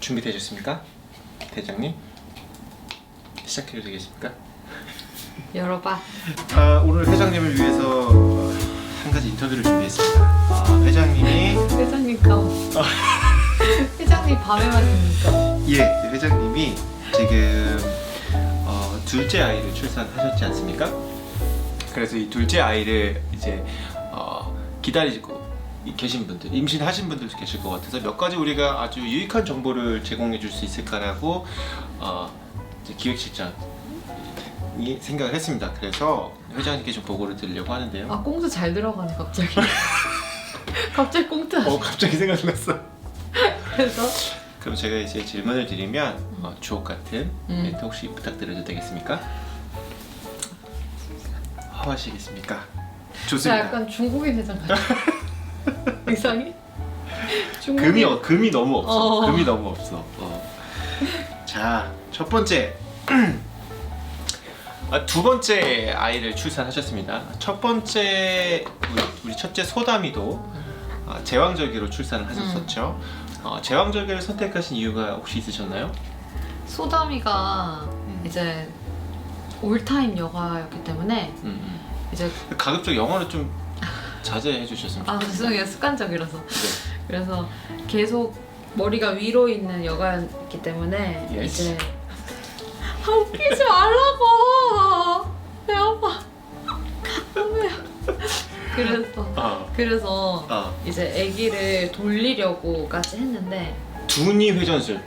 준비되셨습니까? 대장님? 시작해도 되겠습니까? 열어봐. 아, 오늘 회장님을 위해서 어, 한 가지 인터뷰를 준비했습니다. 아, 회장님이 회장님과 회장님 밤에만 됩니까? 예, 회장님이 지금 어, 둘째 아이를 출산하셨지 않습니까? 그래서 이 둘째 아이를 이제 어, 기다리고 계신 분들, 임신하신 분들도 계실 것 같아서 몇 가지 우리가 아주 유익한 정보를 제공해 줄 수 있을까라고 어, 기획실장이 생각을 했습니다. 그래서 회장님께 좀 보고를 드리려고 하는데요. 아 꽁트 잘 들어가네 갑자기. 갑자기 꽁트. 어, 갑자기 생각났어. 그래서 그럼 제가 이제 질문을 드리면 어, 주옥 같은 음. 멘트 혹시 부탁드려도 되겠습니까? 하시겠습니까? 나 좋습니다. 약간 중국인 회장 같아. 이상해? 금이 어, 금이 너무 없어. 어. 금이 너무 없어. 어. 자, 첫 번째. 아, 두 번째 아이를 출산하셨습니다. 첫 번째 우리, 우리 첫째 소담이도 아, 제왕절개로 출산을 하셨었죠. 어, 제왕절개를 선택하신 이유가 혹시 있으셨나요? 소담이가 음. 이제 올타임 여가였기 때문에 음, 음. 이제 가급적 영어를 좀 자제해 주셨으면 아 좋겠어요. 죄송해요 습관적이라서 네. 그래서 계속 머리가 위로 있는 여가였기 때문에 Yes. 이제 아 웃기지 말라고 내 아파 그래서 아, 그래서 아, 이제 아기를 돌리려고까지 했는데 두니 회전술,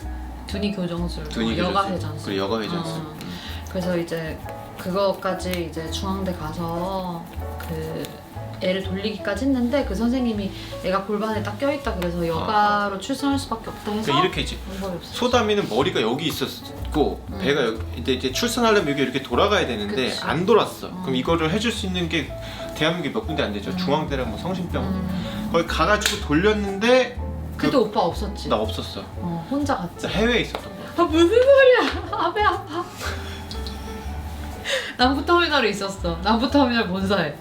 둔이 교정술, 두니 뭐 여가 회전술. 회전술 그리고 여가 회전술. 어. 음. 그래서 이제 그거까지 이제 중앙대 가서 그 애를 돌리기까지 했는데 그 선생님이 애가 골반에 딱 껴있다 그래서 여가로 출산할 수밖에 없다 해서 아. 그러니까 이렇게 방법이 없어. 소담이는 머리가 여기 있었고 음. 배가 여기 근데 이제 출산하려면 여기 이렇게 돌아가야 되는데 그치. 안 돌았어. 음. 그럼 이거를 해줄 수 있는 게 대한민국에 몇 군데 안 되죠. 음. 중앙대랑 뭐 성심병원. 음. 거기 가가지고 돌렸는데 그때 오빠 없었지. 나 없었어. 어, 혼자 갔지. 나 해외에 있었던 거야. 아 무슨 소리야? 아배 아파. 남부터미널에 있었어. 남부터미널 본사에.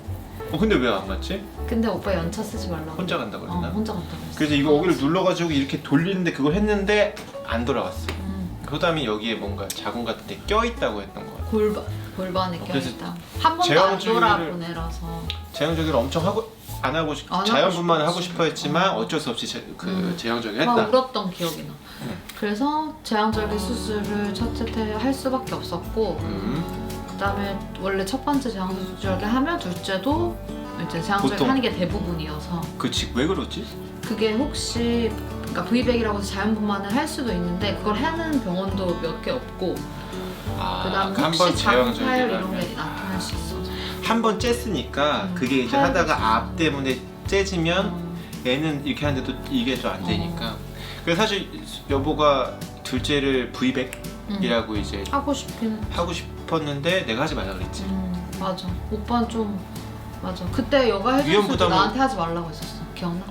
어 근데 왜안 갔지? 근데 오빠 연차 쓰지 말라고. 혼자 간다 어, 그랬나? 혼자 갔다 그랬어. 그래서 이거 여기를 눌러가지고 이렇게 돌리는데 그걸 했는데 안 돌아갔어. 음, 소담이 여기에 뭔가 자궁 같은 데 껴있다고 했던 거야. 골반 골반에 어, 그래서 껴있다. 한 번도 안 제왕절개를- 돌아보내라서. 제왕절개를 엄청 하고 안 하고 싶, 안 하고 자연분만을 하고 싶었지. 싶어 했지만 어. 어쩔 수 없이 제, 그 음. 제왕절개 막 했다. 울었던 기억이 나. 음. 그래서 제왕절개 수술을 첫째 때 할 수밖에 없었고 음. 그다음에 원래 첫 번째 제왕절개 하면 둘째도 이제 제왕절개 보통. 하는 게 대부분이어서 그치 왜 그러지? 그게 혹시 그러니까 V백이라고 해서 자연분만을 할 수도 있는데 그걸 하는 병원도 몇 개 없고 아, 그다음 한 혹시 번 자궁 제왕절개를 파열 이런 게 나타날 수 있어. 한번 쬐으니까 음, 그게 이제 하다가 있어. 앞 때문에 째지면 어, 애는 이렇게 하는데도 이게 좀안 어. 되니까 그래서 사실 여보가 둘째를 음. V백이라고 이제 하고 싶긴. 하고 싶 었는데 내가 하지 말라 그랬지 음, 맞아. 오빠는 좀 맞아. 그때 여가 위험 해줬을 때 부담을- 나한테 하지 말라고 했었어. 기억나?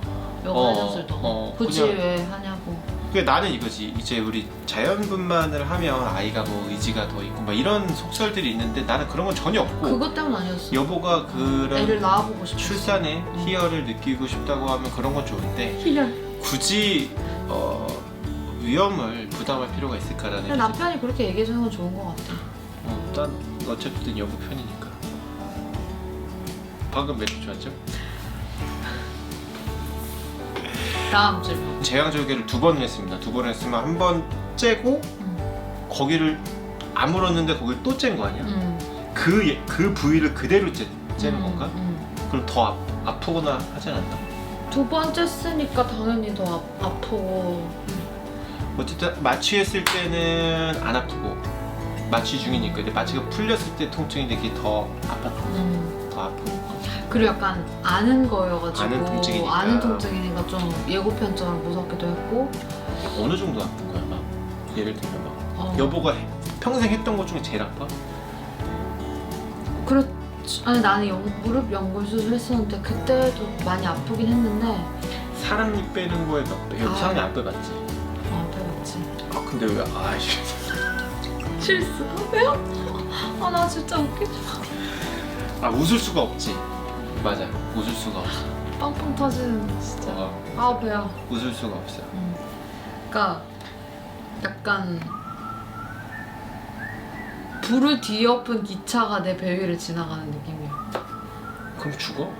여가 어, 해줬을 때. 어, 굳이 그냥- 왜 하냐고. 그 나는 이거지 이제 우리 자연분만을 하면 아이가 뭐 의지가 더 있고 막 이런 속설들이 있는데 나는 그런 건 전혀 없고 그것 때문 아니었어. 여보가 그런 애를 낳아보고 싶어. 출산에 음. 희열을 느끼고 싶다고 하면 그런 건 좋은데 희열. 굳이 어, 위험을 부담할 필요가 있을까라는 남편이 그렇게 얘기해주는 건 좋은 것 같아. 어, 난 어쨌든 여보 편이니까 방금 멘트 좋았죠? 다음 질문. 제왕절개를 두 번 했습니다 두 번 했으면 한 번 째고 음. 거기를 아물었는데 거기를 또 짠 거 아니야? 음. 그, 예- 그 부위를 그대로 째, 째는 음, 건가? 음. 그럼 더 아, 아프거나 하지 않았나? 두 번째 쓰니까 당연히 더 아, 아프고. 어쨌든 마취했을 때는 안 아프고 마취 중이니까 근데 마취가 풀렸을 때 통증인데 그게 더 아팠 음. 더 아프고 그리고 약간 아는 거여가지고 아는 통증이니까. 아는 통증이니까 좀 예고편처럼 무섭기도 했고. 어느 정도 아픈 거야 막 예를 들면 막 어. 여보가 해- 평생 했던 것 중에 제일 아파? 그렇 아니 나는 연, 무릎 연골 수술했었는데 그때도 많이 아프긴 했는데 사랑니 빼는 거에 몇 배? 아. 사랑니 안 빼봤지? 아 아파봤지 아 근데 왜 아이씨 실수 왜요? 아 나 진짜 웃기지 아 웃을 수가 없지 맞아 웃을 수가 없어 빵빵 터지는 진짜 어, 아 배야. 웃을 수가 없어요. 음. 그러니까 약간 불을 뒤엎은 기차가 내 배 위를 지나가는 느낌이야. 그럼 죽어?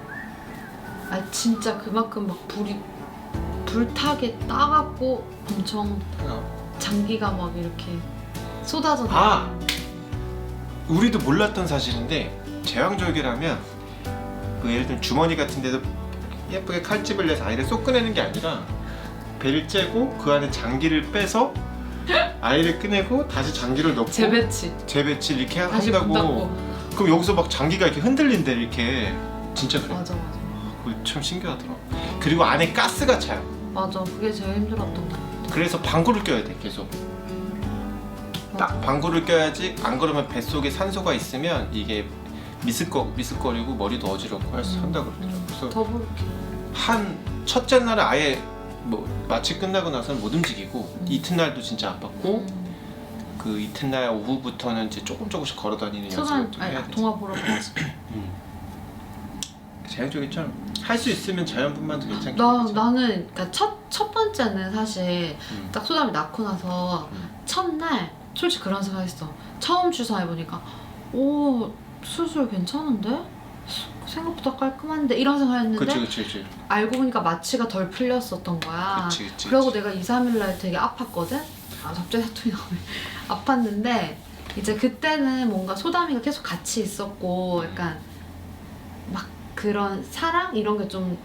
아 진짜 그만큼 막 불이 불타게 따갑고 엄청 어. 장기가 막 이렇게 쏟아져. 아! 우리도 몰랐던 사실인데 제왕절개라면 그 예를 들면 주머니 같은 데도 예쁘게 칼집을 내서 아이를 쏙 꺼내는 게 아니라 배를 째고 그 안에 장기를 빼서 아이를 꺼내고 다시 장기를 넣고 재배치. 재배치 이렇게 다시 한다고 문닫고. 그럼 여기서 막 장기가 이렇게 흔들린대 이렇게 진짜 그래 맞아 맞아. 그거 참 신기하더라 그리고 안에 가스가 차요 맞아 그게 제일 힘들었던 거. 그래서 방구를 껴야 돼 계속 딱 방구를 껴야지 안 그러면 뱃속에 산소가 있으면 이게 미스거, 미스거리고 머리도 어지럽고 할수 한다고 그러더라고 그래서 더부룩해. 한 첫째 날은 아예 뭐 마취 끝나고 나서는 못 움직이고 음. 이튿날도 진짜 아팠고 음. 그 이튿날 오후부터는 이제 조금 조금씩 걸어 다니는 연습을 또 아니 해야 되지 동화 보러 가지. 자연적인 참할 수 있으면 자연분만도 괜찮겠지 나 나는 그러니까 첫 첫 번째는 사실 음. 딱 소담이 낳고 나서 음. 첫날 솔직히 그런 생각했어. 처음 주사해 보니까 오 수술 괜찮은데 생각보다 깔끔한데 이런 생각했는데 그치 그치 그치 알고 보니까 마취가 덜 풀렸었던 거야. 그치 그치 그리고 그치. 내가 2, 3일 날 되게 아팠거든? 아, 갑자기 사투리 나오네. 아팠는데, 이제 그때는 뭔가 소담이가 계속 같이 있었고, 약간, 막 그런 사랑? 이런 게좀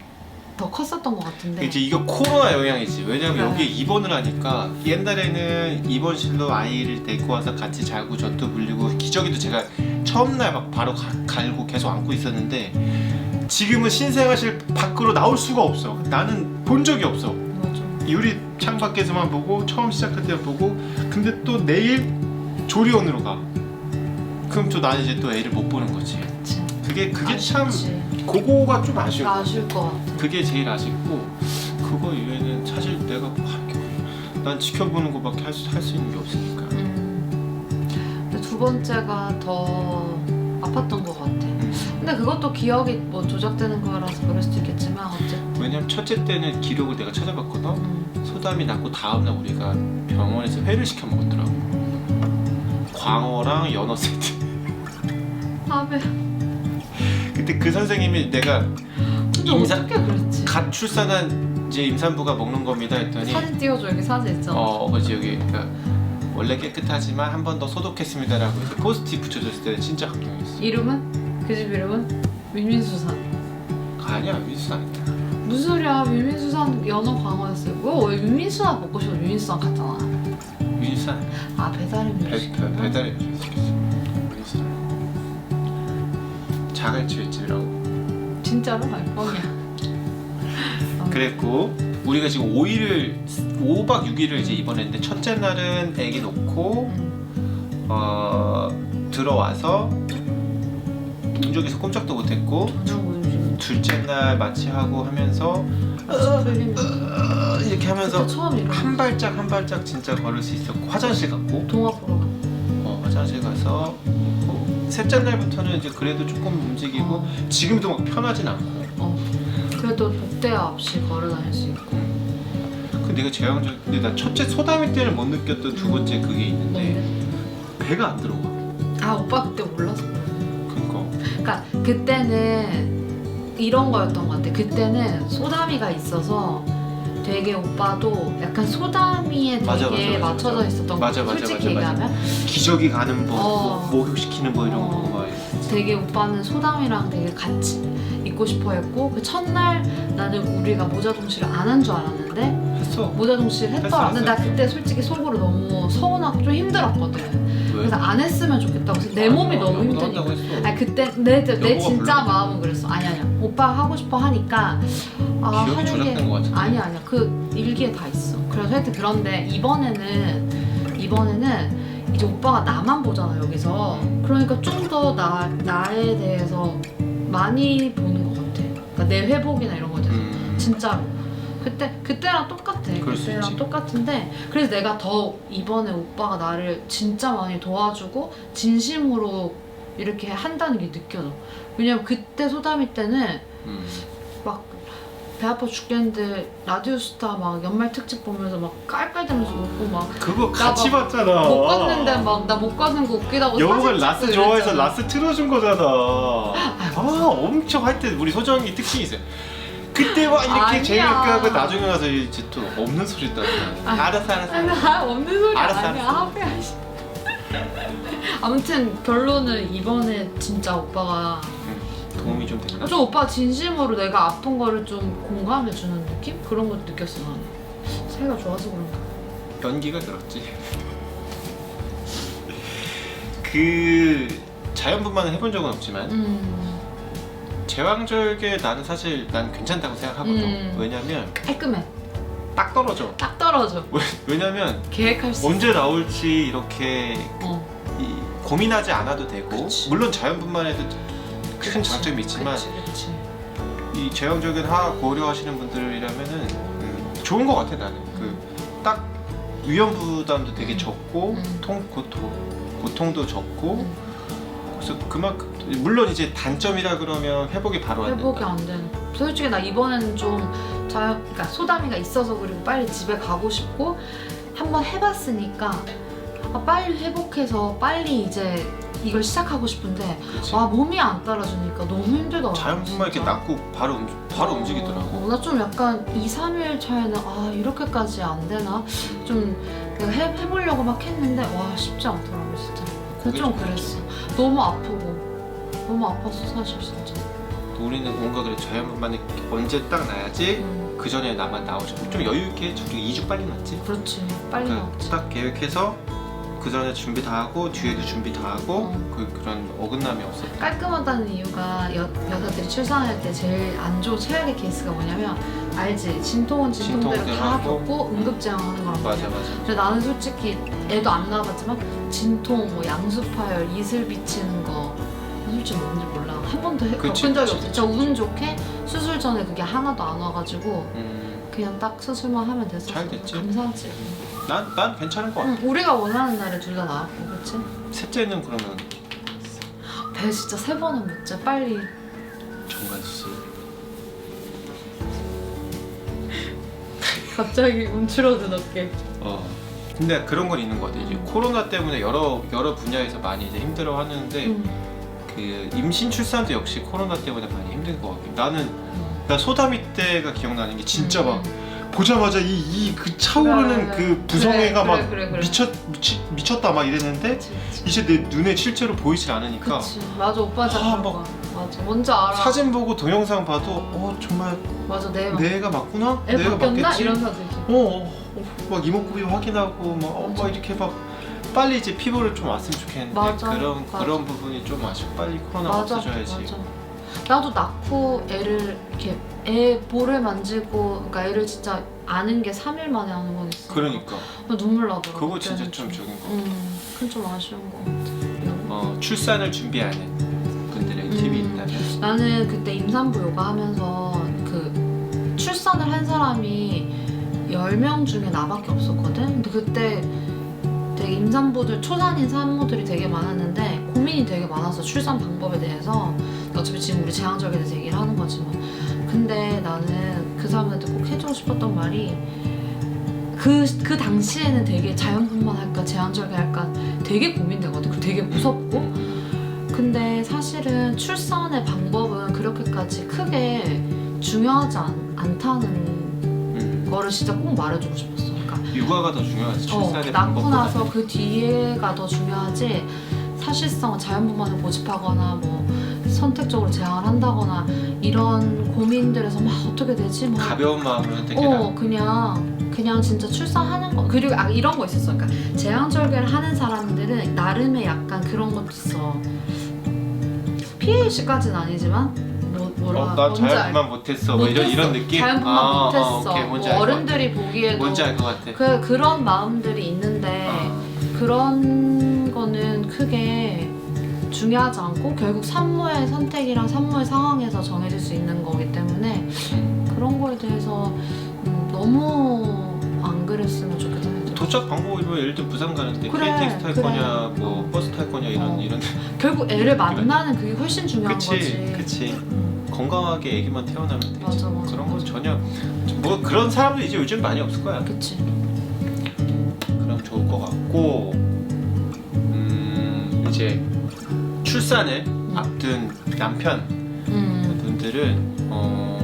더 컸었던 것 같은데. 이제 이거 코로나 영향이지 왜냐면 그래. 여기에 입원을 하니까 옛날에는 입원실로 아이를 데리고 와서 같이 자고 젖도 불리고 기저귀도 제가 처음 날 막 바로 가- 갈고 계속 안고 있었는데 지금은 신생아실 밖으로 나올 수가 없어 나는 본 적이 없어 맞아. 유리 창 밖에서만 보고 처음 시작할 때 보고 근데 또 내일 조리원으로 가 그럼 또난 이제 또 애를 못 보는 거지 그치. 그게 그게 참 아쉽지. 그거가 좀 아쉬워 아쉬울 것 같아. 그게 제일 아쉽고 그거 이외에는 사실 내가 뭐 할게 없어 난 지켜보는 거밖에 할 수 있는 게 없으니까 음. 근데 두 번째가 더 아팠던 것 같아. 음. 근데 그것도 기억이 뭐 조작되는 거라서 그럴 수도 있겠지만, 어쨌든. 왜냐면 첫째 때는 기록을 내가 찾아봤거든 음. 소담이 낳고 다음날 우리가 병원에서 회를 시켜 먹었더라고 광어랑 연어 세트 아, 배. 그때 그 선생님이 내가 근데 임사- 어떻게 그랬지? 갓 출산한 이제 임산부가 먹는 겁니다 했더니 사진 띄워줘 여기 사진 있잖아. 어 그지 여기 그러니까 원래 깨끗하지만 한 번 더 소독했습니다라고 포스트잇 붙여줬을 때 진짜 감동했어 이름은 그 집 이름은 민민수산. 아니야 미수 아니다 무슨 소리야? 민민수산 연어 광어였어요. 뭐왜 민민수산 먹고 싶어? 민민수산 갔잖아. 미수 아 배달의 배, 민수. 배, 배달의 시켰어 미수 자갈치였지라고 진짜로? 아니 뻥이야. 어. 그랬고 우리가 지금 5일을 5박 6일을 이제 입원했는데 첫째 날은 애기 놓고 음, 어 들어와서 운쪽에서 꼼짝도 못했고 둘째 날 마취하고 하면서. 어, 이렇게 하면서 처음. 한 발짝 한 발짝 진짜 걸을 수 있었고 화장실 갔고 동화 보러 가. 어, 화장실 가서 뭐, 셋째 날부터는 이제 그래도 조금 움직이고 어, 지금도 막 편하진 않고 어. 그래도 복대야 없이 걸어 다닐 수 있고. 그 내가 제왕적 근데 나 첫째 소다미 때는 못 느꼈던 두 번째 그게 있는데 뭔데? 배가 안 들어가 아 오빠 그때 몰라서 그래. 그니까 그러니까 그때는 이런 거였던 것 같아. 그때는 소다미가 있어서 되게 오빠도 약간 소다미에 되게 맞아, 맞아, 맞아, 맞춰져 맞아. 있었던 거 맞아, 같아. 맞아, 솔직히 맞아, 맞아. 얘기하면 기저귀 가는 법, 어. 뭐 목욕시키는 거 이런 어. 거 보고 막. 되게 오빠는 소담이랑 되게 같이 있고 싶어 했고 그 첫날 나는 우리가 모자 동치를 안 한 줄 알았는데 했어 모자 동치를 했더라. 했어, 근데 나 했어. 그때 솔직히 속으로 너무 서운하고 좀 힘들었거든. 왜? 그래서 안 했으면 좋겠다고. 그래서 내 몸이 아니야, 너무 힘드니까. 했어. 아니 그때 내, 내 여보가 진짜 불렀는데. 마음은 그랬어. 아니 아니야. 오빠가 하고 싶어 하니까 아 기억이 하는 조작된 게것 같은데. 아니야 아니야. 그 일기에 다 있어. 그래서 하여튼 그런데 이번에는 이번에는 이제 오빠가 나만 보잖아 여기서. 그러니까 좀 더 나 나에 대해서 많이 보는 것 같아. 그러니까 내 회복이나 이런 거에 대해서 음. 진짜로. 그때 그때랑 똑같아. 그럴 수 그때랑 있지. 똑같은데 그래서 내가 더 이번에 오빠가 나를 진짜 많이 도와주고 진심으로 이렇게 한다는 게 느껴져. 왜냐면 그때 소담이 때는 음. 막 배 아파 죽겠는데 라디오 스타 막 연말 특집 보면서 막 깔깔대면서 웃고 막 못 그거 같이 막 봤잖아. 갔는데 막 나 못 가는 거 웃기다고 사진 라스 찍고 좋아해서 이랬잖아. 라스 틀어준 거잖아. 아 엄청 할때 우리 소정이 특징이 있어요. 그때 막 이렇게 아니야. 재밌게 하고 나중에 가서 이제 또 없는 소리 떠나. 아. 알았어 알았어. 아니, 아, 없는 소리 알았어, 아니야 알았어. 하루야 씨. 아무튼 결론은 이번에 진짜 오빠가 도움이 좀 됐나? 좀 오빠 진심으로 내가 아픈 거를 좀 공감해 주는 느낌? 그런 걸 느꼈어 나는 사이가 좋아서 그런가 연기가 들었지. 그 자연분만을 해본 적은 없지만 음 제왕절개 나는 사실 난 괜찮다고 생각하거든. 음. 왜냐면 깔끔해 딱 떨어져. 딱 떨어져 왜- 왜냐면 계획할 수 언제 나올지 이렇게 어. 이- 고민하지 않아도 되고 그치. 물론 자연분만에도 큰 그치, 장점이 있지만 그치 그치 이 제왕적인 하 고려하시는 분들이라면은 음, 좋은 것 같아 나는 그 딱 위험 부담도 되게 적고 음. 통 고통 고통도 적고 음. 그래서 그만큼 물론 이제 단점이라 그러면 회복이 바로 안 회복이 된다. 안 되는 솔직히 나 이번에는 좀 자연 그러니까 소담이가 있어서 그리고 빨리 집에 가고 싶고 한번 해봤으니까 아, 빨리 회복해서 빨리 이제 이걸 시작하고 싶은데 그치. 와 몸이 안 따라주니까 너무 힘들더라고 자연분만 이렇게 진짜. 낫고 바로 바로 움직이더라고. 어, 나좀 약간 2, 3일 차에는 아 이렇게까지 안 되나? 좀 내가 해, 해보려고 막 했는데 와 쉽지 않더라고 진짜 그래서 좀 그게 그랬어 너무 아프고 너무 아팠어 사실 진짜 우리는 뭔가 그래 자연분만이 언제 딱 나야지 음, 그 전에 나만 나오죠. 좀 여유 있게 저기 2주 빨리 났지. 그렇지 빨리 그러니까 나왔지 딱 계획해서 그 전에 준비 다 하고 뒤에도 준비 다 하고 어. 그 그런 어긋남이 없었다. 깔끔하다는 이유가 여, 여자들이 출산할 때 제일 안 좋은 최악의 케이스가 뭐냐면 알지? 진통은 진통대로 진통대로 다 하고. 겪고 응급제왕하는 거란 맞아 맞아. 근데 나는 솔직히 애도 안 낳아봤지만 진통, 뭐 양수파열, 이슬 비치는 거 솔직히 뭔지 몰라 한 번도 해- 그치, 겪은 적이 그치, 없어 진짜 운 좋게 수술 전에 그게 하나도 안 와가지고 음, 그냥 딱 수술만 하면 됐었어 잘 됐지. 감사하지 난, 난 괜찮은 것 같아. 응, 우리가 원하는 날에 둘 다 나왔고 그치? 셋째는 그러면 배 진짜 세 번은 못재 빨리 정관 수술. 갑자기 움츠러든 어깨 어. 근데 그런 건 있는 것 같아. 이제 코로나 때문에 여러 여러 분야에서 많이 이제 힘들어 하는데 응. 그 임신 출산도 역시 코로나 때문에 많이 힘든 것 같아. 나는 응. 나 소다미 때가 기억나는 게 진짜 음. 막 보자마자 이 이 그 차오르는 그래, 그 부성애가 그래, 막 그래, 그래, 그래. 미쳤 미치, 미쳤다 막 이랬는데 그치, 그치. 이제 내 눈에 실제로 보이질 않으니까 그치 맞아 오빠 잘 아, 막 맞아 뭔지 알아 사진 보고 동영상 봐도 어 정말 맞아 내 막, 내가 맞구나 애 내가 바뀌었나? 맞겠지 이런 생각 들지 어, 어, 어, 막 이목구비 확인하고 막, 어, 맞아. 막 이렇게 막 빨리 이제 피부를 좀 왔으면 좋겠는데 맞아, 그런 맞아. 그런 부분이 좀 아쉽고 빨리 코로나 맞아 없어져야지. 맞아. 나도 낳고 애를 이렇게 애 볼을 만지고 그러니까 애를 진짜 아는 게 3일 만에 아는 건 있어. 그러니까. 눈물 나더라고 그거 진짜 그때는 좀 적은 거 음, 그건 좀 아쉬운 거 같아. 어, 출산을 준비하는 분들의 음. 팁이 있다면. 나는 그때 임산부 요가 하면서 그 출산을 한 사람이 10명 중에 나밖에 없었거든. 근데 그때 되게 임산부들 초산인 산모들이 되게 많았는데 고민이 되게 많았어 출산 방법에 대해서 어차피 지금 우리 제왕절개에 대해서 얘기를 하는 거지만 근데 나는 그 사람한테 꼭 해주고 싶었던 말이 그, 그 당시에는 되게 자연분만 할까 제왕절개 할까 되게 고민되거든 그리고 되게 무섭고 근데 사실은 출산의 방법은 그렇게까지 크게 중요하지 않, 않다는 음. 거를 진짜 꼭 말해주고 싶었어. 육아가 더 중요하지 어, 출산의 낳고 방법보다 나서 그 뒤에가 더 중요하지. 사실상 자연분만을 고집하거나 뭐 선택적으로 제왕을 한다거나 이런 고민들에서 막 어떻게 되지? 막 가벼운 마음으로 선택해라. 어 그냥 그냥 진짜 출산하는 거. 그리고 아, 이런 거 있었어. 그러니까 제왕절개를 하는 사람들은 나름의 약간 그런 것도 있어. PAC까지는 아니지만 뭐 뭐라 어, 나 뭔지 알- 자연분만 못했어 뭐 이런 못했어. 이런 느낌? 자연분만 아, 못했어 어, 오케이, 뭐 뭔지 알것 같아. 어른들이 보기에도 뭔지 알 것 같아 그 그런 마음들이 있는데 어. 그런 거는 크게 중요하지 않고 결국 산모의 선택이랑 산모의 상황에서 정해질 수 있는 거기 때문에 그런 거에 대해서 음, 너무 안 그랬으면 좋겠다 생각이 들어. 도착 방법이 뭐 예를 들어 부산 가는데 그래, KTX 탈 그래. 거냐 뭐 버스 탈 거냐 이런 어. 이런 결국 애를 만나는 그게 훨씬 중요한 그치 거지. 그치 음. 건강하게 애기만 태어나면 되지. 맞아, 맞아, 그런 건 맞아. 전혀 뭐 그런 사람도 이제 요즘 많이 없을 거야. 그치. 그럼 좋을 것 같고 음 이제 출산을 앞둔 남편 음. 분들은 어,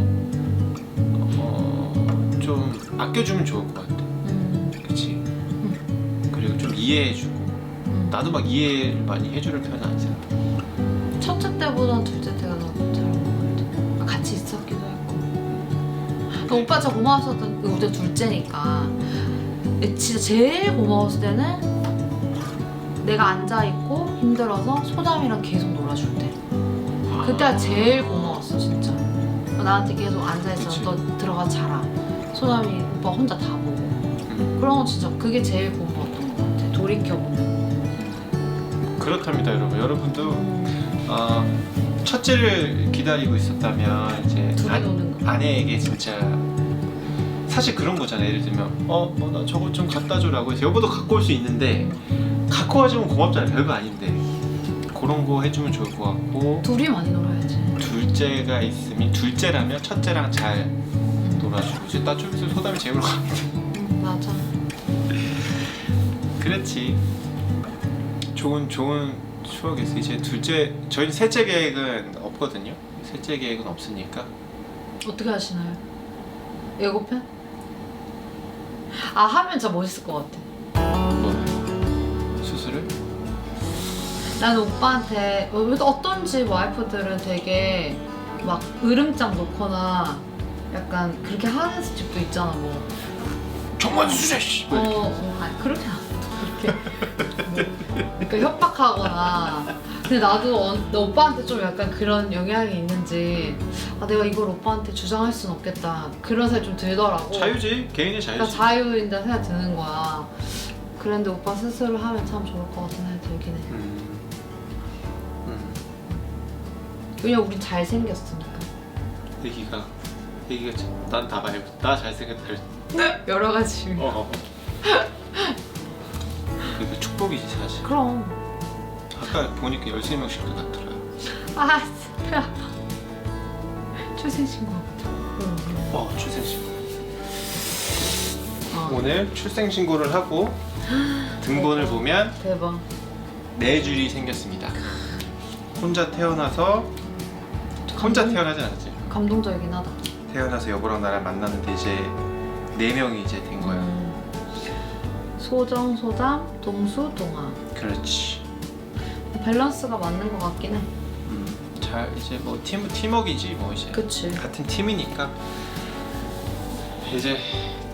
어, 좀 아껴주면 좋을 것 같아. 음. 그치? 그리고 좀 이해해주고 음. 나도 막 이해를 많이 해주는 편은 아니잖아. 첫째 때보다 둘째 그 오빠 진짜 고마웠었던 그 우리 둘째니까. 진짜 제일 고마웠을 때는 내가 앉아 있고 힘들어서 소담이랑 계속 놀아줄 때. 그때가 제일 고마웠어 진짜. 나한테 계속 앉아 있어. 너 들어가 자라. 소담이 오빠 혼자 다 보고. 음, 그런 거 진짜 그게 제일 고마웠던 것 같아. 돌이켜 보면. 그렇답니다, 여러분. 여러분도 어, 첫째를 기다리고 있었다면 이제 아-. 아내에게 진짜 사실 그런 거잖아. 예를 들면 어, 뭐나 저거 좀 갖다 줘라고 해서 여보도 갖고 올 수 있는데 갖고 와주면 고맙잖아. 별거 아닌데 그런 거 해주면 좋을 것 같고 둘이 많이 놀아야지. 둘째가 있으면 둘째라면 첫째랑 잘 놀아주고 이제 나 쪽에서 소담이 재우러 가. 응, 맞아. 그렇지. 좋은 좋은 추억이었어. 이제 둘째 저희 셋째 계획은 없거든요. 셋째 계획은 없으니까 어떻게 하시나요? 예고편? 아 하면 진짜 멋있을 것 같아. 뭐 수술을 나는 오빠한테 어, 어떤 집 와이프들은 되게 막 으름장 놓거나 약간 그렇게 하는 집도 있잖아 뭐. 정말 수술 씨. 어, 어 아니 그렇게 안 해. 그렇게 뭐, 그러니까 협박하거나. 근데 나도 어, 너 오빠한테 좀 약간 그런 영향이 있는지 아 내가 이걸 오빠한테 주장할 순 없겠다 그런 생각이 좀 들더라고. 자유지 개인의 그러니까 자유지. 자유인다 생각 드는 거야. 그런데 오빠 스스로 하면 참 좋을 것 같은 생각이 들긴 해. 음. 음. 왜냐면 우린 잘생겼으니까. 애기가 애기가 난다 말고 나 잘생겼다. 그랬- 여러 가지. 어. 그게 축복이지 사실. 그럼. 아까 보니까 13명씩 같더라. 아, 진짜. 출생신고. 응. 어 출생신고. 어, 오늘 출생신고를 하고 등본을 보면 대박. 네 줄이 생겼습니다. 혼자 태어나서 혼자 태어나지 않았지. 감동적이긴 하다. 태어나서 여보랑 나랑 만났는데 이제 네 명이 이제 된 거야. 음. 소정, 소담, 동수, 동아. 그렇지. 밸런스가 맞는 것 같긴 해. 음, 잘 이제 뭐 팀 팀워크이지 뭐 이제 그치. 같은 팀이니까 이제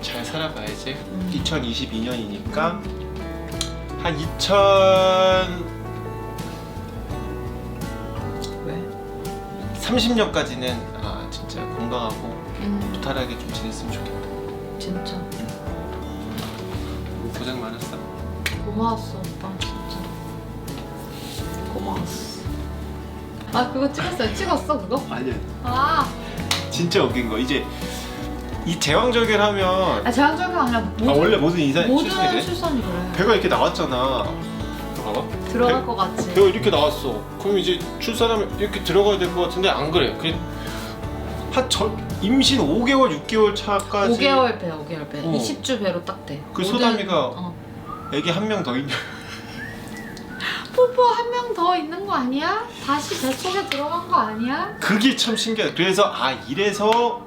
잘 살아봐야지. 음. 2022년이니까 한 2030년까지는 왜? 아 진짜 건강하고 음, 무탈하게 좀 지냈으면 좋겠다. 진짜. 고마웠어, 오빠. 진짜. 고마웠어. 아, 그거 찍었어요? 찍었어, 그거? 아니야. 아, 진짜 웃긴 거 이제 이 제왕절개하면 아 제한적이 아니라 모든, 아 원래 모든 인사 모든 출산이 그래? 출산이 그래. 배가 이렇게 나왔잖아. 봐봐. 들어갈 배- 것 같지. 배가 이렇게 나왔어. 그럼 이제 출산하면 이렇게 들어가야 될 것 같은데 안 그래. 그냥 한저 임신 5개월, 6개월 차까지 5개월 배, 5개월 배. 어. 20주 배로 딱 돼. 그 모든- 소담이가 어. 애기 한 명 더 있냐? 뽀뽀 한 명 더 있는 거 아니야? 다시 뱃속에 들어간 거 아니야? 그게 참 신기하다. 그래서 아 이래서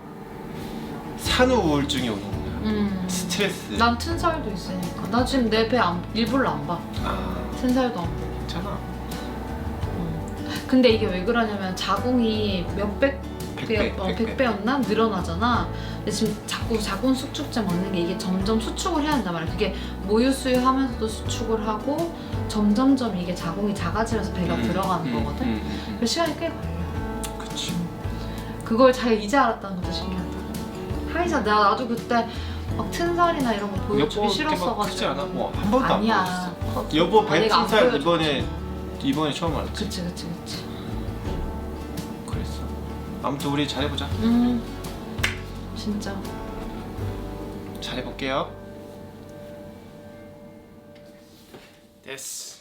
산후 우울증이 오는구나. 음. 스트레스. 난 튼살도 있으니까. 나 지금 내 배 안, 일부러 안 봐. 아 튼살도 안 보고. 괜찮아. 음. 근데 이게 왜 그러냐면 자궁이 몇백 배, 백배, 어, 백배. 100배였나? 늘어나잖아. 근데 지금 자꾸 자궁 수축제 먹는 게 이게 점점 수축을 해야 한단 말이야. 그게 모유 수유 하면서도 수축을 하고 점점점 이게 자궁이 작아지면서 배가 음, 들어가는 음, 거거든. 그 시간이 꽤 걸려. 음. 그치. 그걸 잘 이제 알았다는 것도 신기하다. 하이사 나 나도 그때 막 튼살이나 이런 거 보여주기 싫었어가지고. 않아? 뭐한 번도 아니야. 안 보였어. 여보 아, 배 내가 안 튼살 보여줘. 이번에 이번에 처음 알았지. 그치 그치 그치. 그랬어. 아무튼 우리 잘해보자. 음 진짜. 잘해볼게요. 됐어.